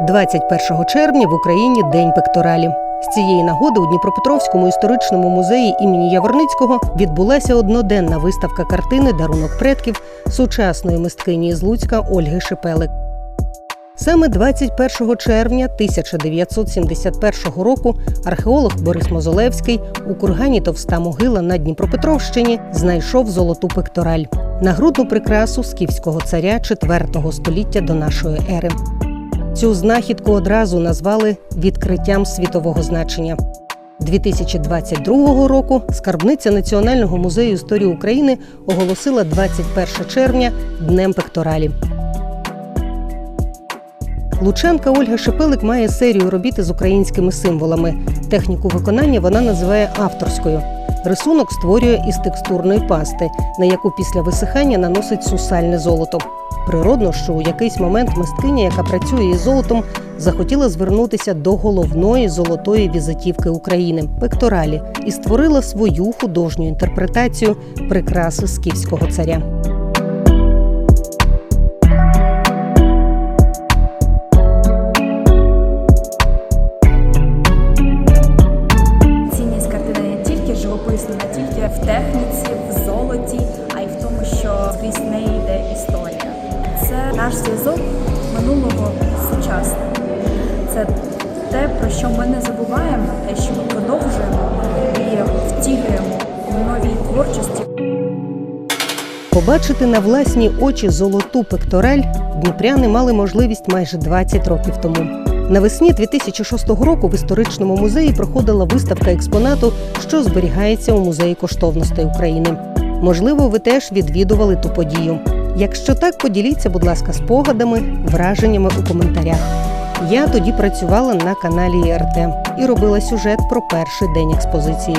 21 червня в Україні День пекторалі. З цієї нагоди у Дніпропетровському історичному музеї імені Яворницького відбулася одноденна виставка картини Дарунок предків сучасної мисткині з Луцька Ольги Шипелик. Саме 21 червня 1971 року археолог Борис Мозолевський у кургані Товста могила на Дніпропетровщині знайшов золоту пектораль нагрудну прикрасу скіфського царя IV століття до нашої ери. Цю знахідку одразу назвали відкриттям світового значення. 2022 року скарбниця Національного музею історії України оголосила 21 червня днем пекторалі. Лучанка Ольга Шепелик має серію робіт із українськими символами. Техніку виконання вона називає авторською. Рисунок створює із текстурної пасти, на яку після висихання наносить сусальне золото. Природно, що у якийсь момент мисткиня, яка працює із золотом, захотіла звернутися до головної золотої візитівки України пекторалі і створила свою художню інтерпретацію прикраси скіфського царя. Це те, про що ми не забуваємо, те, що ми продовжуємо і втілюємо в новій творчості. Побачити на власні очі золоту пектораль дніпряни мали можливість майже 20 років тому. Навесні 2006 року в історичному музеї проходила виставка експонату, що зберігається у музеї коштовностей України. Можливо, ви теж відвідували ту подію. Якщо так, поділіться, будь ласка, спогадами, враженнями у коментарях. Я тоді працювала на каналі ІРТ і робила сюжет про перший день експозиції.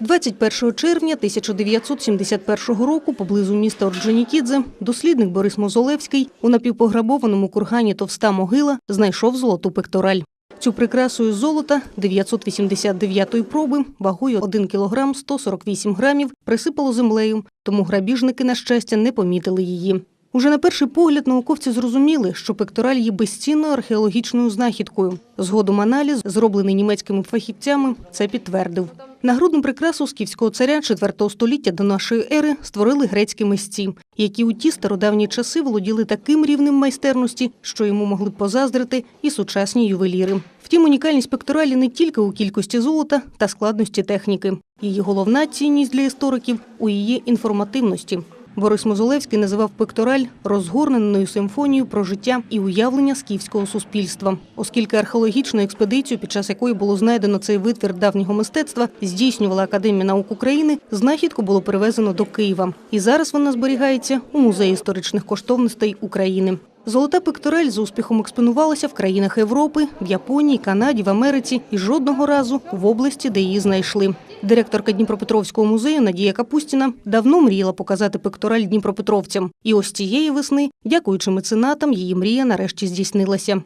21 червня 1971 року поблизу міста Орджонікідзе дослідник Борис Мозолевський у напівпограбованому кургані Товста могила знайшов золоту пектораль. Цю прикрасу із золота 989-ї проби вагою 1 кг 148 грамів присипало землею, тому грабіжники, на щастя, не помітили її. Уже на перший погляд науковці зрозуміли, що пектораль є безцінною археологічною знахідкою. Згодом аналіз, зроблений німецькими фахівцями, це підтвердив. Нагрудну прикрасу скіфського царя IV століття до нашої ери створили грецькі мисці, які у ті стародавні часи володіли таким рівнем майстерності, що йому могли б позаздрити і сучасні ювеліри. Втім, унікальність пекторалі не тільки у кількості золота та складності техніки. Її головна цінність для істориків у її інформативності. Борис Мозолевський називав пектораль розгорненою симфонією про життя і уявлення скіфського суспільства, оскільки археологічну експедицію, під час якої було знайдено цей витвір давнього мистецтва, здійснювала Академія наук України. Знахідку було перевезено до Києва, і зараз вона зберігається у музеї історичних коштовностей України. Золота пектораль з успіхом експонувалася в країнах Європи, в Японії, Канаді, в Америці і жодного разу в області, де її знайшли. Директорка Дніпропетровського музею Надія Капустіна давно мріяла показати пектораль дніпропетровцям. І ось цієї весни, дякуючи меценатам, її мрія нарешті здійснилася.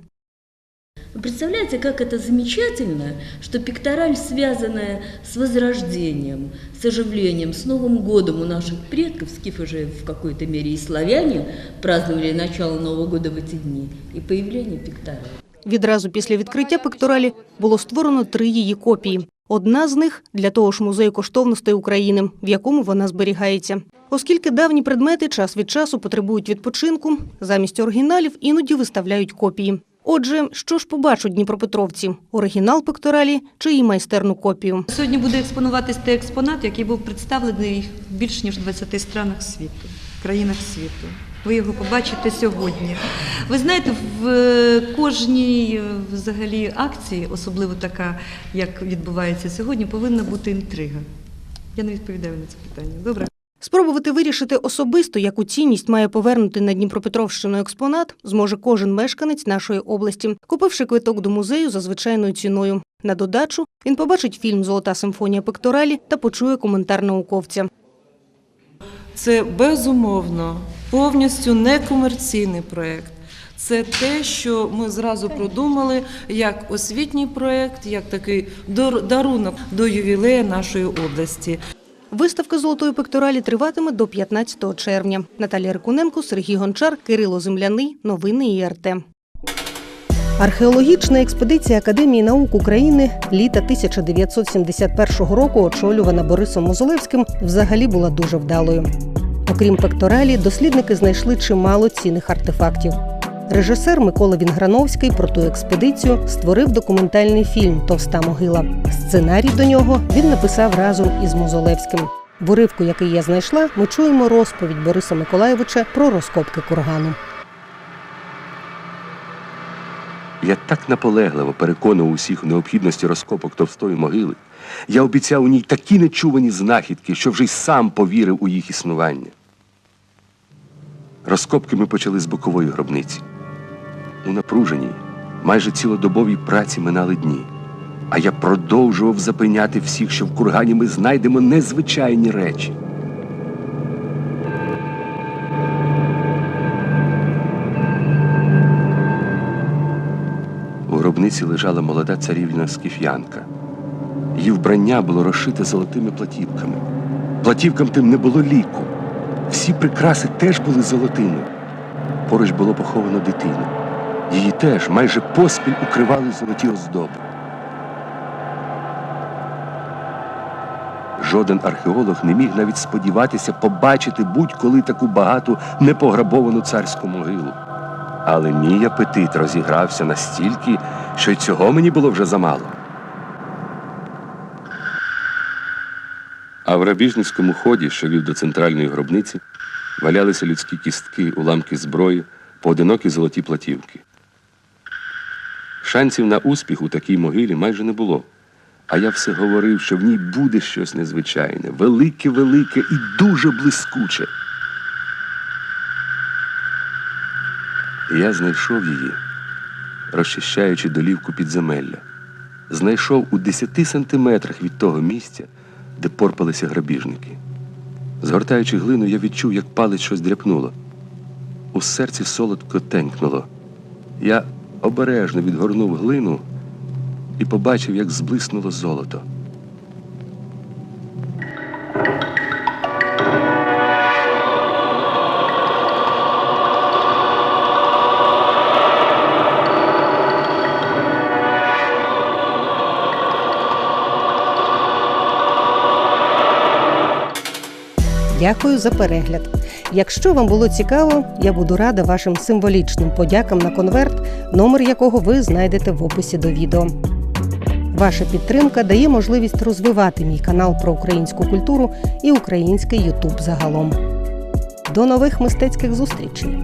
Вы представляете, как это замечательно, что пектораль, связанная с возрождением, с оживлением, с Новым годом у наших предков, скифы же в какой-то мере и славяне праздновали начало Нового года в эти дни, и появление пектораля. Відразу після відкриття пекторалі було створено три її копії. Одна з них для того ж музею коштовностей України, в якому вона зберігається. Оскільки давні предмети час від часу потребують відпочинку, замість оригіналів іноді виставляють копії. Отже, що ж побачать дніпропетровці: оригінал пекторалі чи її майстерну копію? Сьогодні буде експонуватись той експонат, який був представлений в більш ніж 20 странах світу, країнах світу. Ви його побачите сьогодні. Ви знаєте, в е, кожній е, взагалі акції, особливо така, як відбувається сьогодні, повинна бути інтрига. Я не відповідаю на це питання. Добре? Спробувати вирішити особисто, яку цінність має повернути на Дніпропетровщину експонат, зможе кожен мешканець нашої області, купивши квиток до музею за звичайною ціною. На додачу він побачить фільм Золота симфонія пекторалі та почує коментар науковця. Це безумовно повністю некомерційний проєкт. Це те, що ми зразу продумали як освітній проєкт, як такий дар- дарунок до ювілея нашої області. Виставка золотої пекторалі триватиме до 15 червня. Наталія Рикуненко, Сергій Гончар, Кирило Земляний. Новини ІРТ. Археологічна експедиція Академії наук України літа 1971 року, очолювана Борисом Мозолевським, взагалі була дуже вдалою. Окрім пекторалі, дослідники знайшли чимало цінних артефактів. Режисер Микола Вінграновський про ту експедицію створив документальний фільм Товста могила. Сценарій до нього він написав разом із Мозолевським. В уривку, який я знайшла, ми чуємо розповідь Бориса Миколаєвича про розкопки кургану. Я так наполегливо переконував усіх у необхідності розкопок товстої могили. Я обіцяв у ній такі нечувані знахідки, що вже й сам повірив у їх існування. Розкопки ми почали з бокової гробниці. У напруженій, майже цілодобовій праці минали дні. А я продовжував запевняти всіх, що в кургані ми знайдемо незвичайні речі. У гробниці лежала молода царівна скіф'янка. Її вбрання було розшите золотими платівками. Платівкам тим не було ліку. Всі прикраси теж були золотими. Поруч було поховано дитину. Її теж майже поспіль укривали золоті оздоби. Жоден археолог не міг навіть сподіватися побачити будь-коли таку багату непограбовану царську могилу. Але мій апетит розігрався настільки, що й цього мені було вже замало. А в грабіжницькому ході, що вів до центральної гробниці, валялися людські кістки, уламки зброї, поодинокі золоті платівки. Шансів на успіх у такій могилі майже не було. А я все говорив, що в ній буде щось незвичайне, велике, велике і дуже блискуче. І я знайшов її, розчищаючи долівку підземелля. Знайшов у десяти сантиметрах від того місця, де порпалися грабіжники. Згортаючи глину, я відчув, як палець щось дряпнуло. У серці солодко тенькнуло. Я обережно відгорнув глину і побачив, як зблиснуло золото. Дякую за перегляд. Якщо вам було цікаво, я буду рада вашим символічним подякам на конверт, номер якого ви знайдете в описі до відео. Ваша підтримка дає можливість розвивати мій канал про українську культуру і український Ютуб загалом. До нових мистецьких зустрічей!